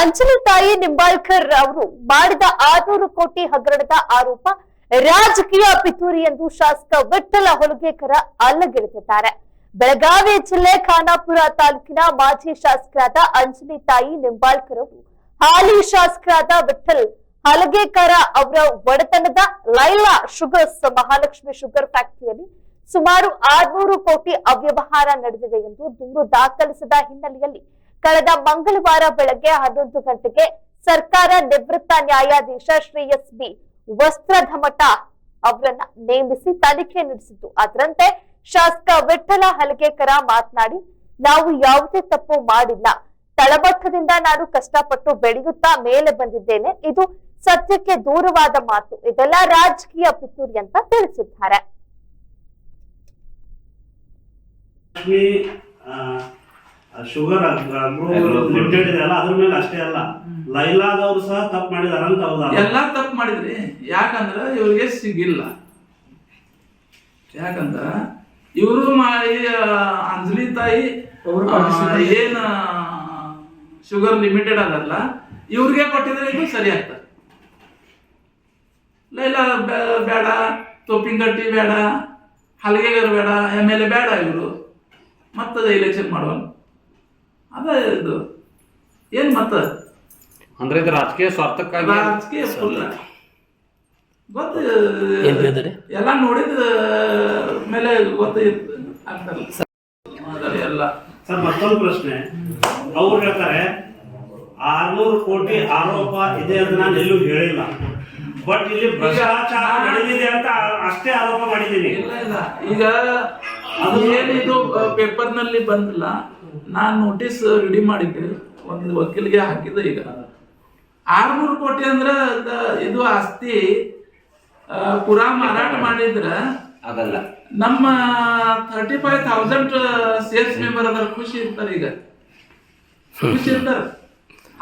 ಅಂಜಲಿ ತಾಯಿ ನಿಂಬಾಳ್ಕರ್ ಅವರು ಮಾಡಿದ ಆರ್ನೂರು ಕೋಟಿ ಹಗರಣದ ಆರೋಪ ರಾಜಕೀಯ ಪಿತೂರಿ ಎಂದು ಶಾಸಕ ವಿಠಲ ಹೊಲಗೇಕರ ಅಲ್ಲಗೆಳೆದಿದ್ದಾರೆ. ಬೆಳಗಾವಿ ಜಿಲ್ಲೆ ಖಾನಾಪುರ ತಾಲೂಕಿನ ಮಾಜಿ ಶಾಸಕರಾದ ಅಂಜಲಿ ತಾಯಿ ನಿಂಬಾಳ್ಕರ್ ಅವರು, ಹಾಲಿ ಶಾಸಕರಾದ ವಿಠಲ್ ಹಲಗೇಕರ ಅವರ ಒಡೆತನದ ಲೈಲಾ ಶುಗರ್ಸ್ ಮಹಾಲಕ್ಷ್ಮಿ ಶುಗರ್ ಫ್ಯಾಕ್ಟರಿಯಲ್ಲಿ ಸುಮಾರು ಆರ್ನೂರು ಕೋಟಿ ಅವ್ಯವಹಾರ ನಡೆದಿದೆ ಎಂದು ದೂರು ದಾಖಲಿಸಿದ ಹಿನ್ನೆಲೆಯಲ್ಲಿ ಕಳೆದ ಮಂಗಳವಾರ ಬೆಳಗ್ಗೆ ಹನ್ನೊಂದು ಗಂಟೆಗೆ ಸರ್ಕಾರ ನಿವೃತ್ತ ನ್ಯಾಯಾಧೀಶ ಶ್ರೀ ಎಸ್ ಬಿ ವಸ್ತ್ರಧಮಠ ಅವರನ್ನ ನೇಮಿಸಿ ತನಿಖೆ ನಡೆಸಿತು ಅದರಂತೆ ಶಾಸಕ ವಿಠಲ ಹಲಗೇಕರ ಮಾತನಾಡಿ, ನಾವು ಯಾವುದೇ ತಪ್ಪು ಮಾಡಿಲ್ಲ. ತಳಮಟ್ಟದಿಂದ ನಾನು ಕಷ್ಟಪಟ್ಟು ಬೆಳೆಯುತ್ತಾ ಮೇಲೆ ಬಂದಿದ್ದೇನೆ. ಇದು ಸತ್ಯಕ್ಕೆ ದೂರವಾದ ಮಾತು. ಇದೆಲ್ಲ ರಾಜಕೀಯ ಪಿತೂರಿ ಅಂತ ತಿಳಿಸಿದ್ದಾರೆ. ಶುಗರ್ ಲಿಮಿಟೆಡ್ ಇದೆ ಅಲ್ಲ ಅದ್ರ ಮೇಲೆ ಅಷ್ಟೇ ಅಲ್ಲ. ಲೈಲಾದವ್ರು ಸಹ ತಪ್ಪು ಮಾಡಿದಾರ ಅಂತ ಹೌದಾ? ಎಲ್ಲ ತಪ್ಪು ಮಾಡಿದ್ರಿ. ಯಾಕಂದ್ರ ಇವ್ರಿಗೆ ಸಿಗಿಲ್ಲ. ಯಾಕಂದ್ರ ಇವರು ಅಂಜಲಿ ತಾಯಿ ಏನ ಏನ್ ಶುಗರ್ ಲಿಮಿಟೆಡ್ ಅದಲ್ಲ ಇವ್ರಿಗೆ ಕೊಟ್ಟಿದ್ರೆ ಇದು ಸರಿ ಆಗ್ತದೆ. ಲೈಲಾ ಬೇಡ ಬೇಡ ತೊಪ್ಪಿನಗಟ್ಟಿ ಬೇಡ ಹಲಗೆಗರ್ ಬೇಡ ಎಂ ಎಲ್ ಎ ಬೇಡ ಇವರು. ಮತ್ತದ ಇಲೆಕ್ಷನ್ ಮಾಡುವ ಅದ ಇದು. ಏನು ಮತ್ತ? ಅಂದ್ರೆ ಇದು ರಾಜಕೀಯ ಸ್ವಾರ್ಥಕ್ಕಾಗಿ ರಾಜಕೀಯ ಫುಲ್ ಗೊತ್ತು ಎಲ್ಲ ನೋಡಿದ ಮೇಲೆ ಗೊತ್ತು ಎಲ್ಲ. ಸರ್ ಮತ್ತೊಂದು ಪ್ರಶ್ನೆ. ಅವ್ರು ಹೇಳ್ತಾರೆ ಆರ್ನೂರು ಕೋಟಿ ಆರೋಪ ಇದೆ ಅಂತ ನಾನು ಎಲ್ಲೂ ಹೇಳಿಲ್ಲ. ಬಟ್ ಇಲ್ಲಿ ಭ್ರಷ್ಟಾಚಾರ ನಡೆದಿದೆ ಅಂತ ಅಷ್ಟೇ ಆರೋಪ ಮಾಡಿದ್ದೀನಿ. ಇಲ್ಲ ಇಲ್ಲ. ಈಗ ಅದು ಏನಿದು ಪೇಪರ್ನಲ್ಲಿ ಬಂದಿಲ್ಲ. ನಾನ್ ನೋಟಿಸ್ ರೆಡಿ ಮಾಡಿದ್ದೆ. ಒಂದು ವಕೀಲಿಗೆ ಹಾಕಿದ್ದೆ ಈಗ. ಆರ್ನೂರು ಕೋಟಿ ಅಂದ್ರೆ ಇದು ಆಸ್ತಿ ಪುರಾ ಮಾರಾಟ ಮಾಡಿದ್ರ ಅದಲ್ಲ. ನಮ್ಮ thirty five thousand sales member ಅದರ ಖುಷಿ ಇರ್ತಾರೆ ಈಗ. ಖುಷಿ ಇರ್ತಾರ.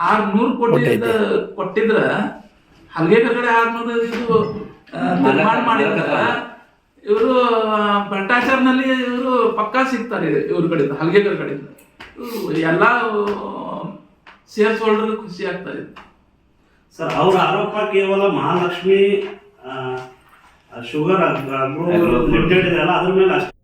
ಆರ್ನೂರು ಕೋಟಿ ಕೊಟ್ಟಿದ್ರ ಹಲ್ಗೆ ಕಡೆ ಆರ್ನೂರು ಇದು ನಿರ್ಮಾಣ ಮಾಡಿದ್ರ. ಇವರು ಭ್ರಷ್ಟಾಚಾರನಲ್ಲಿ ಇವರು ಪಕ್ಕಾ ಸಿಗ್ತಾರೆ ಇವ್ರ ಕಡೆಯಿಂದ ಹಲಗೆಗಳ ಕಡೆಯಿಂದ. ಎಲ್ಲ ಸೇರ್ಸ್ ಹೋಲ್ಡರ್ ಖುಷಿ ಆಗ್ತಾರೆ. ಸರ್ ಅವ್ರ ಆರೋಪ ಕೇವಲ ಮಹಾಲಕ್ಷ್ಮಿ ಶುಗರ್ ಲಿಮಿಟೆಡ್ ಇದೆ ಅಲ್ಲ ಅದ್ರ ಮೇಲೆ ಅಷ್ಟೇ